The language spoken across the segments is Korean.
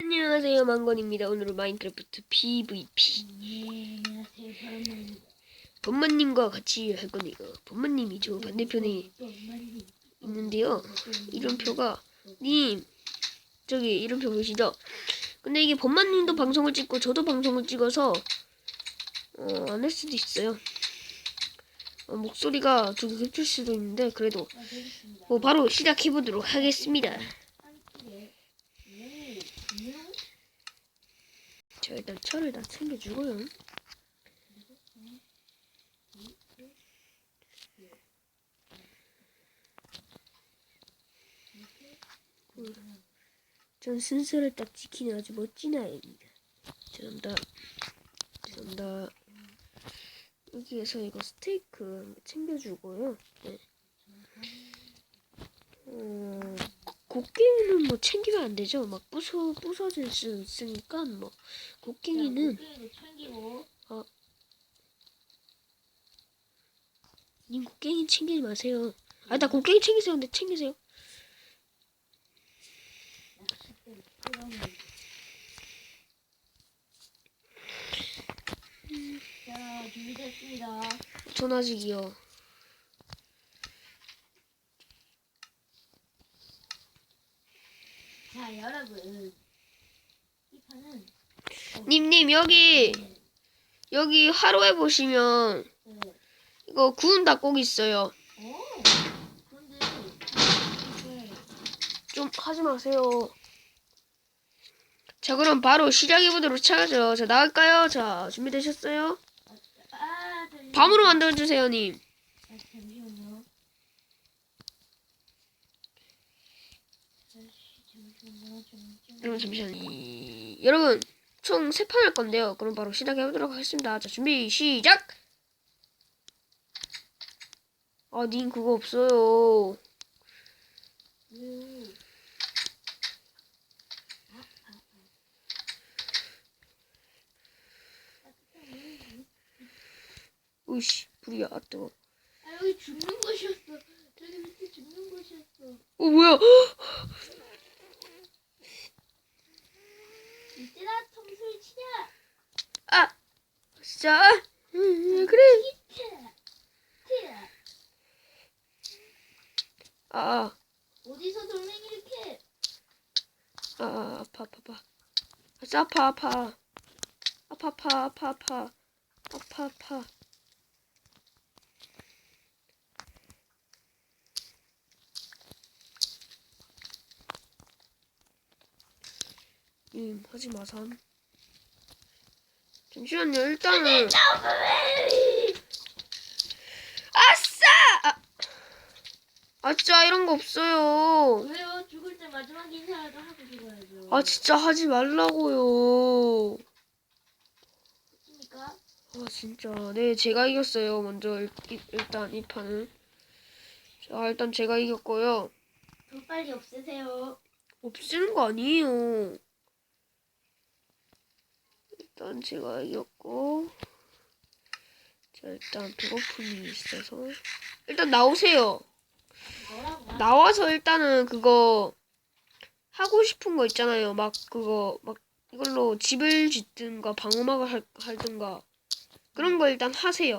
안녕하세요 망건입니다. 오늘은 마인크래프트 PVP 범마님과 같이 할 거네요. 범마님이 저 반대편에. 있는데요. 이름표가 님 저기 이름표 보이시죠? 근데 이게 범마님도 방송을 찍고 저도 방송을 찍어서 어, 안 할 수도 있어요. 어, 목소리가 좀 겹칠 수도 있는데 그래도. 뭐 바로 시작해 보도록 하겠습니다 한끼에 네, 분명 자 일단 철을 다 챙겨주고요 전 순서를 딱 지키는 아주 멋진 아이입니다. 죄송합니다. 죄송합니다. 여기에서 이거 스테이크 챙겨주고요. 네. 어, 곡괭이는 뭐 챙기면 안 되죠. 막 부서, 부서질 수 있으니까 뭐 곡괭이는 챙기고 님 곡괭이 챙기지 마세요. 아, 나 곡괭이 챙기세요. 근데 챙기세요. 필요하면 자 준비됐습니다. 전 아직이요. 자 여러분 이 판은 님님 여기 여기 화로에 보시면 네. 이거 구운 닭고기 있어요. 좀 하지 마세요. 자 그럼 바로 시작해 보도록 하죠. 자 나갈까요? 자 준비되셨어요? 밤으로 만들어 주세요, 님. 아, 잠시만요. 잠시만요. 잠시만요. 여러분 잠시만. 이... 여러분 총 세 판 할 건데요. 그럼 바로 시작해 보도록 하겠습니다. 자 준비 시작. 아, 님 그거 없어요. 음. 으씨 불이야 아, 뜨거. 아 여기 죽는 곳이었어. 저기 밑에 죽는 곳이었어. 어 뭐야? 이때다 청소를 치자. 아 진짜. 음, 그래. 히트. 히트. 아, 아, 어디서 돌멩이를 캐? 아, 아 아파 아파 아파. 아, 아파 아파. 아파 아파 아파 아파. 아파 아파. 음, 하지 마 삼. 잠시만요. 일단은 아싸! 아, 아 진짜 이런 거 없어요. 왜요? 죽을 때 마지막 인사라도 하고. 아 진짜 하지 말라고요. 맞습니까? 아 진짜 네 제가 이겼어요. 먼저 일, 이- 일단 이 판은 자 일단 제가 이겼고요. 더 빨리 없애세요. 없애는 거 아니에요. 일단 제가 이겼고 자 일단 배고픔이 있어서 일단 나오세요. 뭐라고? 나와서 일단은 그거 하고 싶은 거 있잖아요. 막 그거 막 이걸로 집을 짓든가 방어막을 할, 할든가 그런 거 일단 하세요.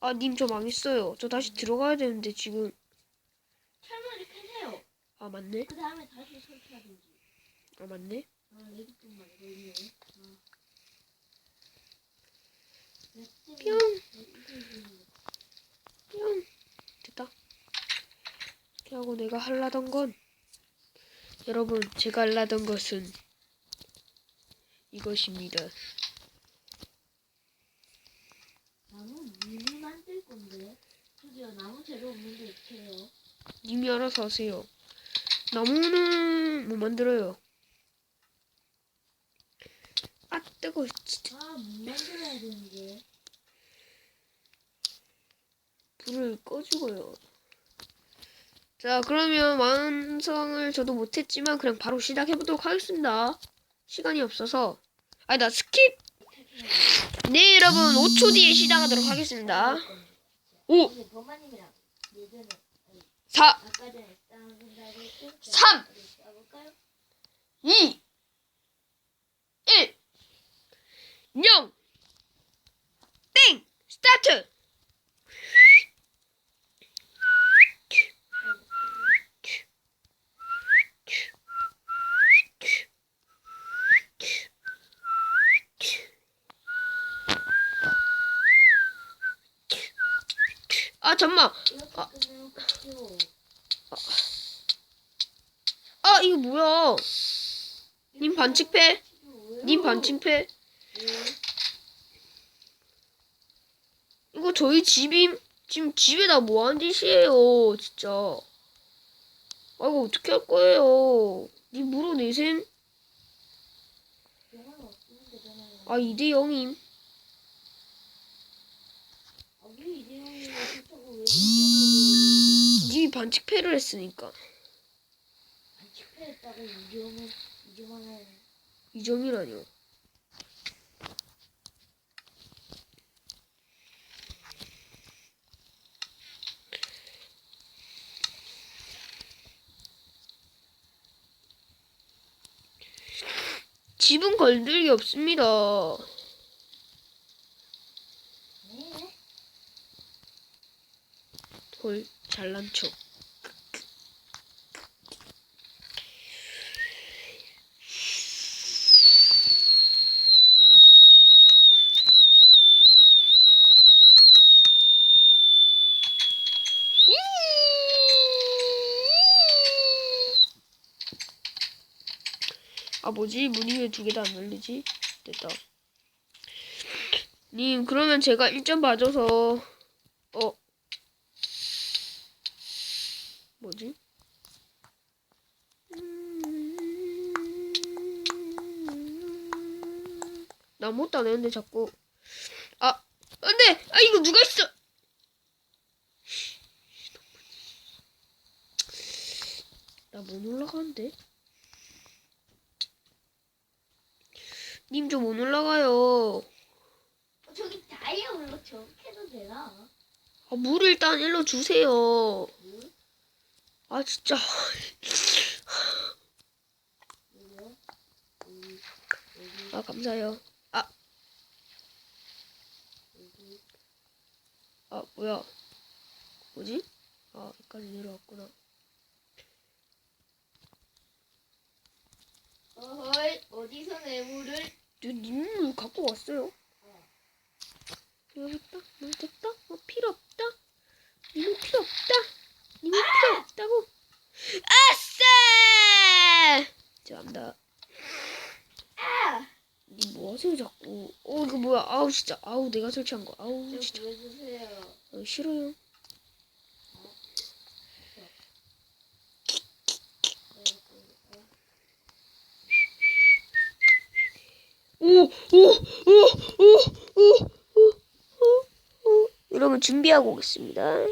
아, 님 저 망했어요. 저 다시 들어가야 되는데 지금 철문을 캐세요. 아 맞네. 그 다음에 다시 설치하든지. 아 맞네. 아, 여기 좀 말고 아. 뿅. 뿅 하고 내가 하려던 건 여러분 제가 하려던 것은 이것입니다. 나무 미니 만들 건데. 저기요, 나무 재료 없는데 어떡해요? 님이 알아서 하세요. 나무는 못 만들어요. 아 뜨거. 진짜 아, 못 만들어야 되는데. 불을 꺼주고요. 자 그러면 완성을 저도 못했지만 그냥 바로 시작해 보도록 하겠습니다. 시간이 없어서. 아니 나 스킵. 네 여러분 5초 뒤에 시작하도록 하겠습니다. 오 근데 범마님이랑 예전에 4, 아까 전에 싸운다고 했죠? 자, 삼. 어디 싸볼까요? 2, 1, 0, 땡! 스타트! 아, 잠만. 아. 끝이요. 아, 이거 뭐야? 님 반칙패? 님 반칙패? 이거 저희 집임? 지금 집에다 뭐 하는 짓이에요, 진짜. 아, 이거 어떻게 할 거예요? 님 물어내셈? 아, 2대 0임. 아, 왜 이제 형이 그렇다고 왜 그러냐고요. 님이 반칙패를 했으니까. 안 축하했다고 이제오면 이제만은 2점이라뇨. 집은 걸들기 없습니다. 네. 헐, 잘난 척. 아 뭐지 문이 왜 두 개 다 안 열리지? 됐다. 님 그러면 제가 1점 맞아서 어 뭐지? 나 아무것도 안 했는데 자꾸 아 안돼 아 이거 누가 있어 나 못 올라가는데 님 좀 못 올라가요 어, 저기 다이아 물로 저렇게도 되나? 아, 물을 일단 일로 주세요 물? 아 진짜. 아 감사해요. 여기 아 뭐야. 뭐지? 아 여기까지 내려왔구나. 어허이 어디서 내 물을? 님을 갖고 왔어요. 여기 있다? 뭐 됐다? 뭐 필요 없다? 님이 필요 없다 님이 필요 아! 없다고. 아싸! 죄송합니다. 아! 니 뭐하세요 자꾸? 어 이거 뭐야? 아우 진짜 아우 내가 설치한 거 아우 진짜 어, 싫어요. 오오오오오오오오 이러면 준비하고 오겠습니다.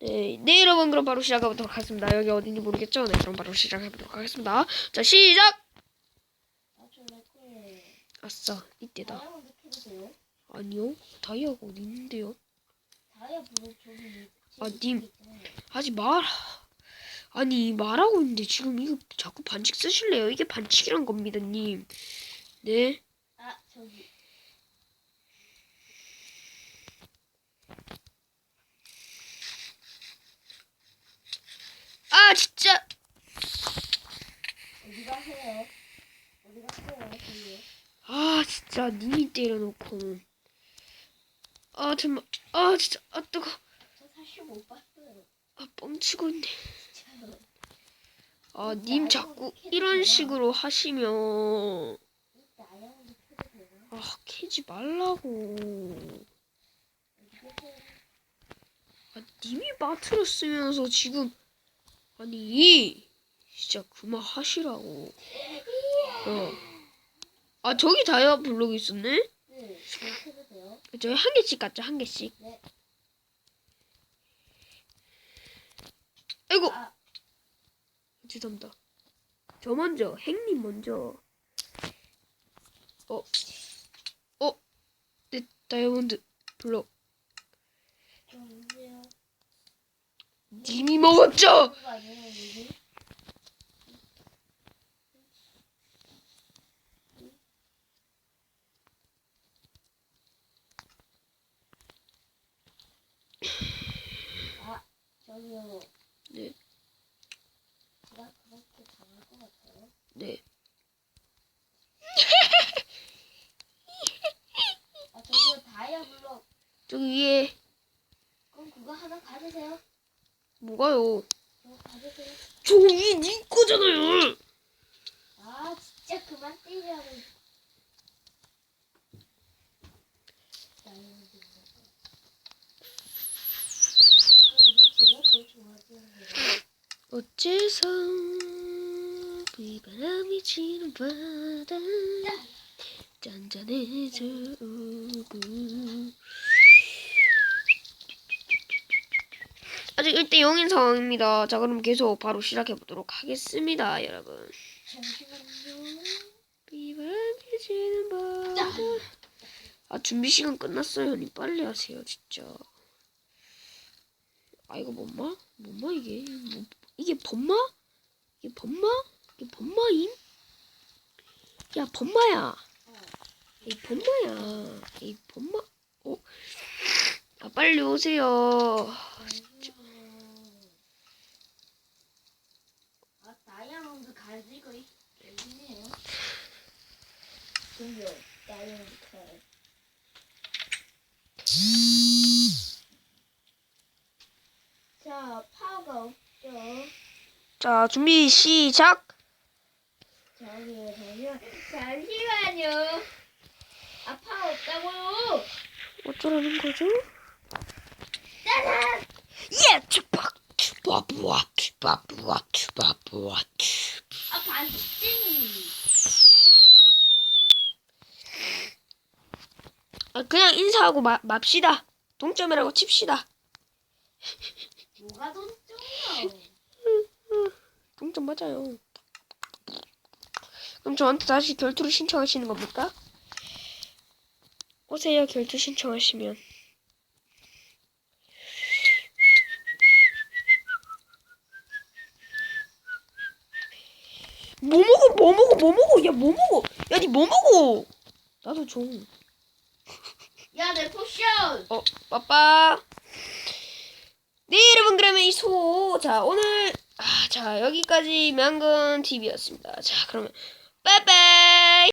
네, 네 여러분 그럼 바로 시작해보도록 하겠습니다. 여기 어딘지 모르겠죠? 네, 그럼 바로 시작해보도록 하겠습니다. 자 시작. 아싸 이때다. 아니요 다이아가 어디 있는데요? 다이아 블록 저기 아, 님. 하지 마라. 아니 말하고 있는데 지금 이거 자꾸 반칙 쓰실래요? 이게 반칙이란 겁니다, 님. 네. 아 저기 아 진짜. 어디 가세요? 어디 가세요? 아 진짜 님이 때려놓고. 아 정말. 아 진짜. 아 뜨거. 저 사실 못 봤어요 아 뻥치고 있네. 진짜로 아님 자꾸 이런 식으로 하시면 되나? 아 캐지 말라고. 어디 계세요? 아 님이 마트를 쓰면서 지금 아니 진짜 그만 하시라고. 어. 아 저기 다이아 블록 있었네? 네 저기 한 개씩 갖죠 한 개씩. 네 아이고 아, 죄송합니다. 저 먼저 행님 먼저. 어. 어. 네 다이아몬드 블록. 좀 주세요 님이 먹었죠? 저기요 네. 제가 그렇게 당할 것 같아요? 네. 아 저기요 다이아 블럭 저기 위에 그럼 그거 하나 가지세요 뭐가요? 저거 가지세요 저 위에 니 거잖아요. 아 진짜 그만 때리라고 거예요 어째서 비바람이 치는 바다 짠짠해져 오고 아직 1대 0인 상황입니다. 자 그럼 계속 바로 시작해 보도록 하겠습니다, 여러분. 아 준비 시간 끝났어요, 형님 빨리 하세요, 진짜. 아 이거 뭔마? 뭔마 이게? 뭐, 이게 범마? 이게 범마? 이게 범마임? 야 범마야. 이 범마야. 이 범마. 어? 아 빨리 오세요. 아 다이아몬드 가지고 있- 있네요 자, 파워가 없죠. 자 준비 시작. 저기요, 잠시만. 잠시만요. 아, 파워 없다고요. 어쩌라는 거죠? 짜잔! 예, 추박, 추바부아, 추바부아, 추바부아, 추. 아, 반칙! 아 그냥 인사하고 마, 맙시다. 동점이라고 칩시다. 뭐가 돈 쫑요? 동점 맞아요. 그럼 저한테 다시 결투를 신청하시는 겁니까? 오세요 결투 신청하시면. 뭐 먹어 뭐 먹어 뭐 먹어 야 뭐 먹어 야니 뭐 먹어 나도 좀 포션! 어, 빠빠. 네, 여러분, 그러면 이 소. 자, 오늘, 아, 자, 여기까지 명건 TV였습니다. 자, 그러면, 빠빠이.